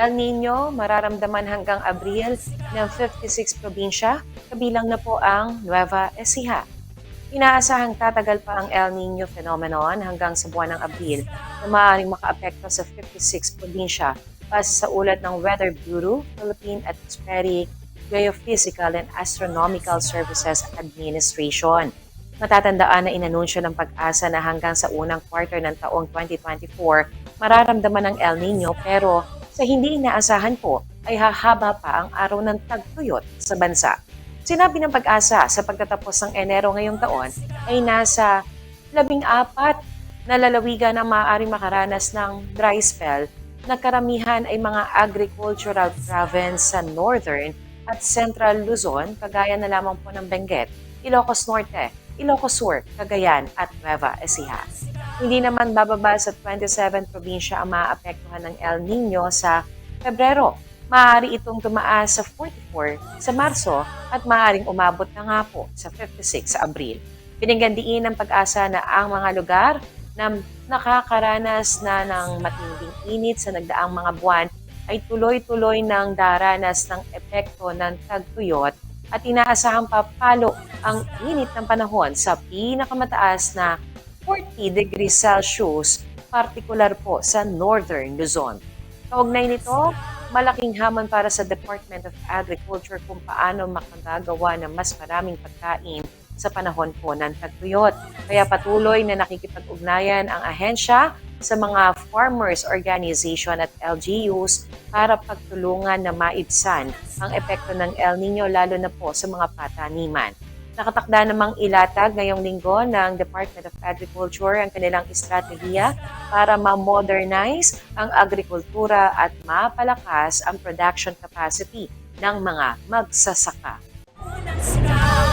El Nino mararamdaman hanggang Abril ng 56 probinsya, kabilang na po ang Nueva Ecija. Inaasahang tatagal pa ang El Nino phenomenon hanggang sa buwan ng Abril na maaaring makaapekto sa 56 probinsya base sa ulat ng Weather Bureau, Philippine Atmospheric, Geophysical and Astronomical Services Administration. Matatandaan na inanunsyo ng pag-asa na hanggang sa unang quarter ng taong 2024, mararamdaman ng El Nino pero sa hindi inaasahan po ay hahaba pa ang araw ng tagtuyot sa bansa. Sinabi ng pag-asa sa pagtatapos ng Enero ngayong taon ay nasa labing apat na lalawigan na maaaring makaranas ng dry spell na karamihan ay mga agricultural province sa northern at central Luzon, kagaya na lamang po ng Benguet, Ilocos Norte, Ilocos Sur, Cagayan at Nueva Ecija. Hindi naman bababa sa 27 probinsya ang maapektuhan ng El Nino sa Pebrero. Maaari itong tumaas sa 44 sa Marso at maaaring umabot na nga po sa 56 sa Abril. Binigyan diin ng pag-asa na ang mga lugar na nakakaranas na ng matinding init sa nagdaang mga buwan ay tuloy-tuloy ng daranas ng epekto ng tagtuyot at inaasahang papalo ang init ng panahon sa pinakamataas na 40 degrees Celsius, partikular po sa Northern Luzon. Kaugnay nito, malaking hamon para sa Department of Agriculture kung paano makagagawa ng mas maraming pagkain sa panahon po ng tagtuyot. Kaya patuloy na nakikipag-ugnayan ang ahensya sa mga farmers organization at LGUs para pagtulungan na maibsan ang epekto ng El Nino lalo na po sa mga pataniman. Nakatakda namang ilatag ngayong linggo ng Department of Agriculture ang kanilang estratehiya para ma-modernize ang agrikultura at mapalakas ang production capacity ng mga magsasaka. Unang